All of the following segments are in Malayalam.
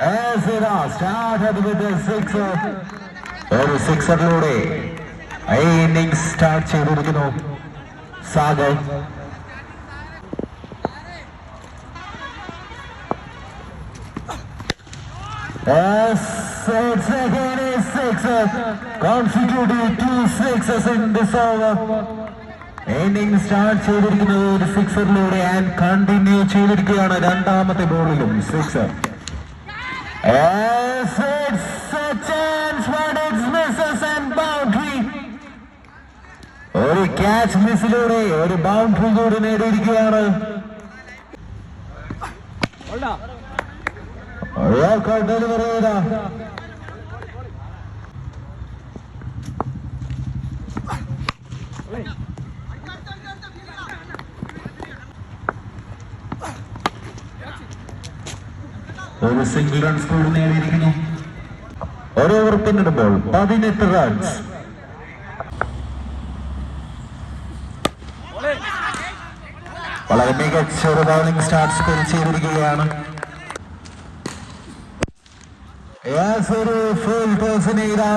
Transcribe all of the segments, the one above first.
As it has started with a sixer. ഒരു സിക്സറിലൂടെ ഈ ഇന്നിംഗ്സ് സ്റ്റാർട്ട് ചെയ്തിരിക്കുന്നു Sagar Yes, it's again a sixer. Constituting two sixes in this over. Inning start ചെയ്തിരിക്കുന്നത് ഒരു സിക്സറിലൂടെ ആൻഡ് കണ്ടിന്യൂ ചെയ്തിരിക്കുകയാണ് രണ്ടാമത്തെ ബോളിലും സിക്സർ. ഒരു ക്യാച്ച് മിസ്സിലൂടെ ഒരു ബൗണ്ടറി കൂടി നേടിയിരിക്കുകയാണ്. ഡെലിവറി ചെയ്ത. ഒരു സിംഗിൾ റൺ സ്കൂൾ നേടിയിരിക്കുന്നു. ഒരു ഓവർ പിന്നിടുമ്പോൾ പതിനെട്ട് റൺസ് വളരെ മികച്ച ഒരു ബൗളിംഗ് സ്റ്റാർട്ട് സ്കോർ ചെയ്തിരിക്കുകയാണ്. ഫുൾ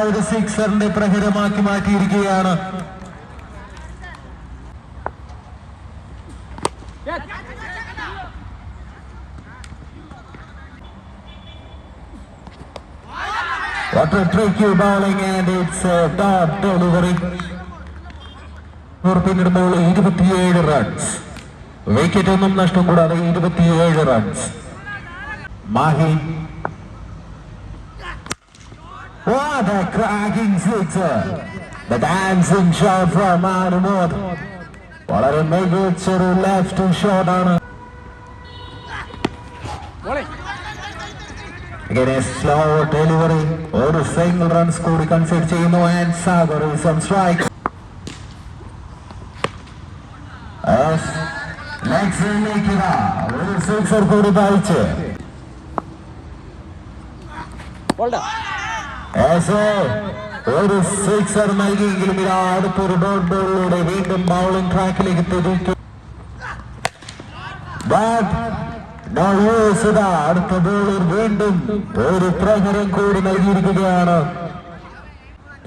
ഒരു സിക്സറിന്റെ പ്രഹരമാക്കി മാറ്റിയിരിക്കുകയാണ്. What a tricky bowling and it's a dot delivery. പിന്നിടുമ്പോൾ ഇരുപത്തിയേഴ് റൺസ് വിക്കറ്റ് ഒന്നും നഷ്ടം കൂടാതെ ഇരുപത്തിയേഴ് runs Mahi What a cracking sixer! The dancing shot from Anumod. വളരെ മികച്ചൊരു ലെഫ്റ്റ് ഷോട്ട് ഇങ്ങനെ സ്ലോ ഡെലിവറി ഒരു സിംഗിൾ റൺസ് കൂടി കൺസിഡർ ചെയ്യുന്നു and Sagar is on strike ഒരു സിക്സർ കൂടി പായിച്ച്. ഒരു സിക്സർ നൽകിയെങ്കിലും ഇത് അടുത്തൊരു ഡോട്ട് ബോളിലൂടെ വീണ്ടും ബൗളിംഗ് ട്രാക്കിലേക്ക് തിരിച്ചു. But ഇതാ അടുത്ത ബോളിൽ വീണ്ടും ഒരു പ്രഹരം കൂടി നൽകിയിരിക്കുകയാണ്.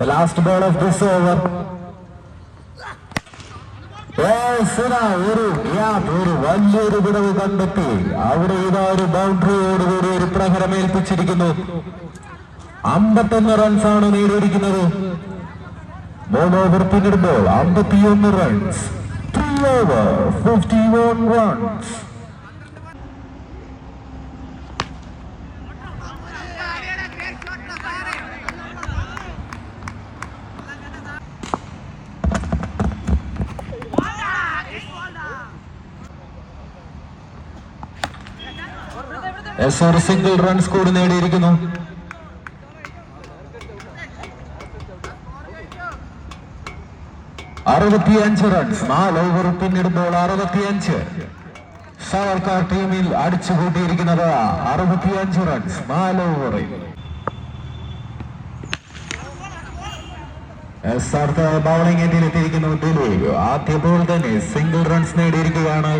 Last ball of this over ഒരു ഒരു വലിയൊരു വിടവ് കണ്ടെത്തി. അവിടെ ഇതാ ഒരു ബൗണ്ടറിയോടുകൂടി ഒരു പ്രഹരം ഏൽപ്പിച്ചിരിക്കുന്നു. അമ്പത്തൊന്ന് റൺസാണ് നേടിയിരിക്കുന്നത്. ഓവർ പിന്നിടുമ്പോൾ അമ്പത്തിയൊന്ന് runs three over fifty one runs S R single run score നേടിയിരിക്കുന്നു. അറുപത്തിയഞ്ച് റൺസ് നാല് ഓവർ പിന്നിടുമ്പോൾ അറുപത്തിയഞ്ച്. സർക്കാർ ടീമിൽ അടിച്ചു കൂട്ടിയിരിക്കുന്നത് അറുപത്തിയഞ്ച് റൺസ് നാല് ഓവറിൽ ബൗളിംഗ് എത്തിയിരിക്കുന്നു ദിലീപ്. ആദ്യ ബോൾ തന്നെ സിംഗിൾ റൺസ് നേടിയിരിക്കുകയാണ്.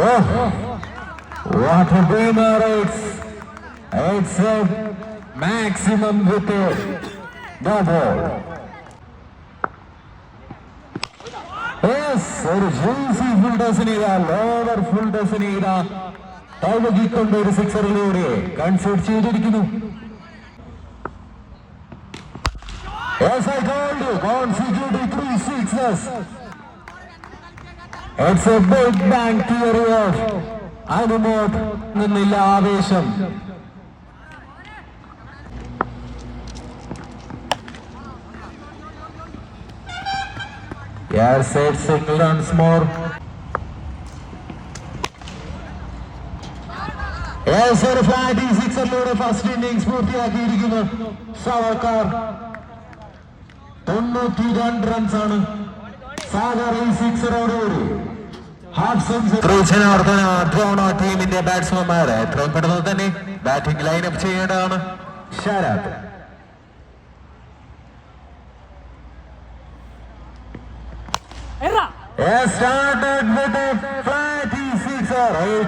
Oh, what a winner it's it's a maximum with a no ball. Yes, ഒരു ജ്യൂസി ഫുൾ ടസിന് ഇതാ ലോവർ ഫുൾ ടസിന് ഇതാ തഴുകിക്കൊണ്ട് ഒരു സിക്സറിലൂടെ കൺസേർട്ട് ചെയ്തിരിക്കുന്നു Yes, I told you, consecutive three sixes. It's a big bang theory of Anumod നിന്നില്ല ആവേശം Yes, ഫസ്റ്റ് ഇന്നിംഗ്സ് പൂർത്തിയാക്കിയിരിക്കുന്നു. സവർക്കാർ തൊണ്ണൂറ്റി രണ്ട് റൺസ് ടീമിന്റെ ബാറ്റ്സ്മാൻമാരെ എത്രയും പെട്ടെന്ന് തന്നെ ബാറ്റിംഗ് ലൈനപ്പ് ചെയ്യേണ്ടതാണ്.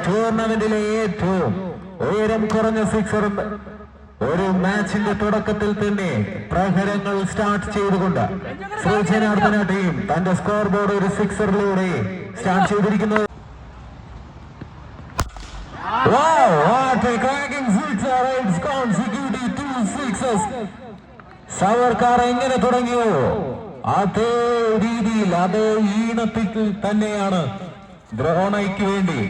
ടൂർണമെന്റിലെ ഏറ്റവും ഉയരം കുറഞ്ഞ സിക്സർ ഒരു മാച്ചിന്റെ തുടക്കത്തിൽ തന്നെ പ്രഹരങ്ങൾ സ്റ്റാർട്ട് ചെയ്തുകൊണ്ട് ശ്രീജനാർദ്ദന ടീം തന്റെ സ്കോർ ബോർഡ് ഒരു സിക്സറിലൂടെ സ്റ്റാർട്ട് ചെയ്തിരിക്കുന്നത്. സവർക്കാർ എങ്ങനെ തുടങ്ങിയോ? അതേ രീതിയിൽ അതേ ഈണത്തിൽ തന്നെയാണ് ദ്രോണയ്ക്ക് വേണ്ടി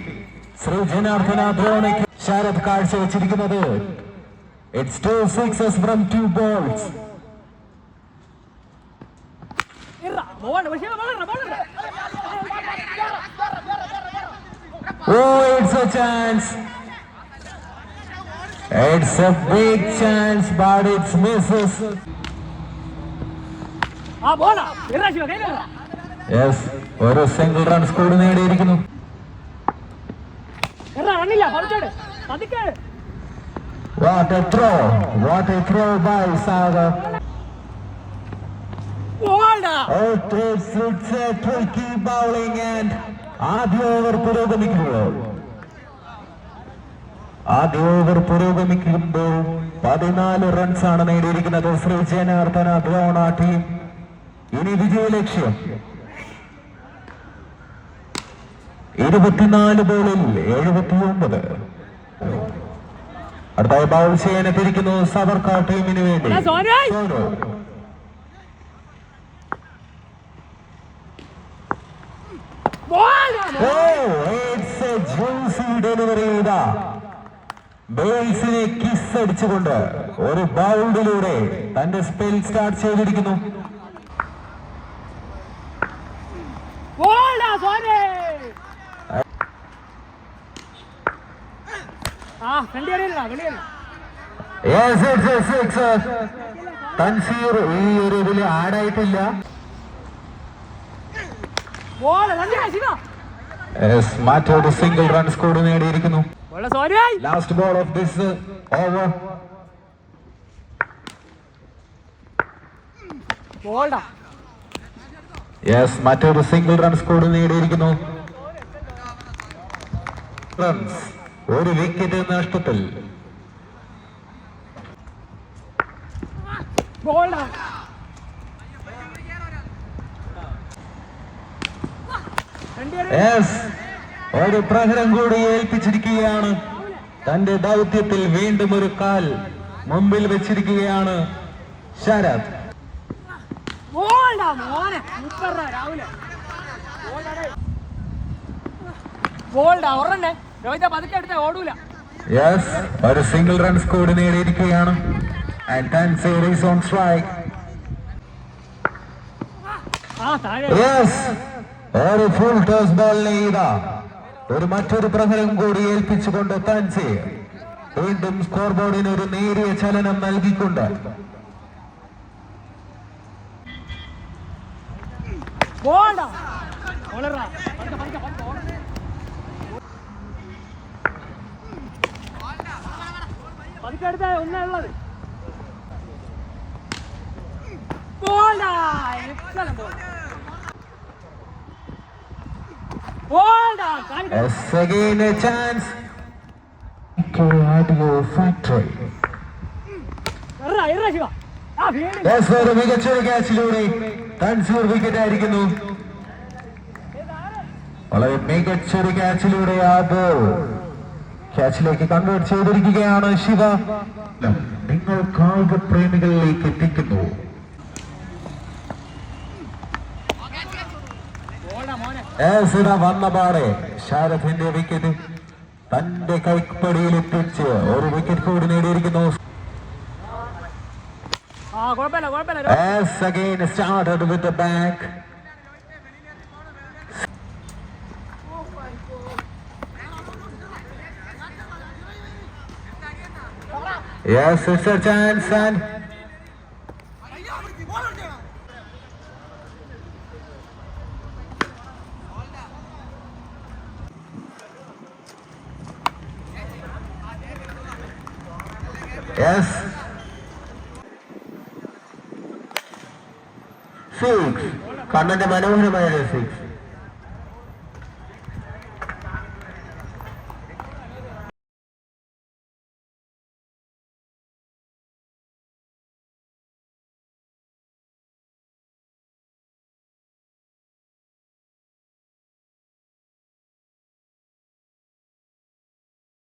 ശ്രീ ജനാർദ്ദന ദ്രോണയ്ക്ക് ശരത് കാഴ്ചവെച്ചിരിക്കുന്നത്. ഇറ്റ്സ് ഇറ. ഓ it's a chance it's a big chance but it's misses ആ ബോളാ ഇറ ശിവ കയ്യിലിറ. യെസ് ഒരു സിംഗിൾ റൺ സ്കോർ നേടിയിരിക്കുന്നു റണ്ണില്ല പറിച്ചോട് പതുക്കെ What a throw! What a throw by Saga! It is it's a tricky bowling and ആദ്യ ഓവർ പുരോഗമിക്കുമ്പോൾ. ആദ്യ ഓവർ പുരോഗമിക്കുമ്പോൾ പതിനാല് റൺസ് ആണ് നേടിയിരിക്കുന്നത് ശ്രീ ജനാർദ്ദന ദ്രോണ ടീം ഇനി വിജയലക്ഷ്യം ഇരുപത്തിനാല് ബോളിൽ എഴുപത്തിയൊമ്പത്. അടുത്തായി ബൗൾ ചെയ്യാൻ എത്തിയിരിക്കുന്നു സവർക്കാർ ടീമിന് വേണ്ടി. സോനു. കിസ് അടിച്ചുകൊണ്ട് ഒരു ബൗണ്ടിലൂടെ തന്റെ സ്പെൽ സ്റ്റാർട്ട് ചെയ്തിരിക്കുന്നു ബോൾഡാ സോനെ ആ കണ്ടിയറിയില്ല കണ്ടിയറിയില്ല Yes, it's a sixer. Thanseer ഈ ഒരു ഇതിൽ ആഡായിട്ടില്ല മറ്റൊരു single run score നേടിയിരിക്കുന്നു. Last ball of this over yes മറ്റൊരു സിംഗിൾ റൺ സ്കോർ നേടിയിരിക്കുന്നു. റൺസ് ഒരു വിക്കറ്റ് നഷ്ടത്തിൽ. ഒരു പ്രഹരം കൂടി ഏൽപ്പിച്ചിരിക്കുകയാണ്. തന്റെ ദൗത്യത്തിൽ വീണ്ടും ഒരു കാൽ മുമ്പിൽ വെച്ചിരിക്കുകയാണ് ശരത്. ഗോൾഡാ ഒരെണ്ണേ യെസ് ഒരു സിംഗിൾ റൺ സ്കോർ നേടിയിരിക്കുകയാണ്. ഈസ് ഓൺ സ്ട്രൈക്ക് യെസ് ഒരു ഫുൾ ടോസ് ബോൾ ഇതാ ഒരു മറ്റൊരു പ്രഹരം കൂടി ഏൽപ്പിച്ചുകൊണ്ട് താൻസി വീണ്ടും സ്കോർ ബോർഡിന് ഒരു നേരിയ ചലനം നൽകിക്കൊണ്ട്. ബോൾഡാ എടുത്ത ഒന്നേ ഉള്ളത് Yes, again a chance. Radio Factory. ഇറ ശിവ. ആ ഒരു ക്യാച്ചിലൂടെ തൻസൂർ വിക്കറ്റ് ആയിരിക്കുന്നു. വളരെ മികച്ചൊരു ക്യാച്ചിലൂടെ ആ ബോൾ ക്യാച്ചിലേക്ക് കൺവേർട്ട് ചെയ്തിരിക്കുകയാണ് ശിവ. നിങ്ങൾ കായിക പ്രേമികളിലേക്ക് എത്തിക്കുന്നു. വന്ന പാടെ ശാരഥിന്റെ വിക്കറ്റ് തന്റെ കൈപ്പടിയിൽ എത്തിച്ച് ഒരു വിക്കറ്റ് കൂടി നേടിയിരിക്കുന്നു. As again started with the back. Yes, it's a chance and Yes. Six. Kannada Manohar Mayra six.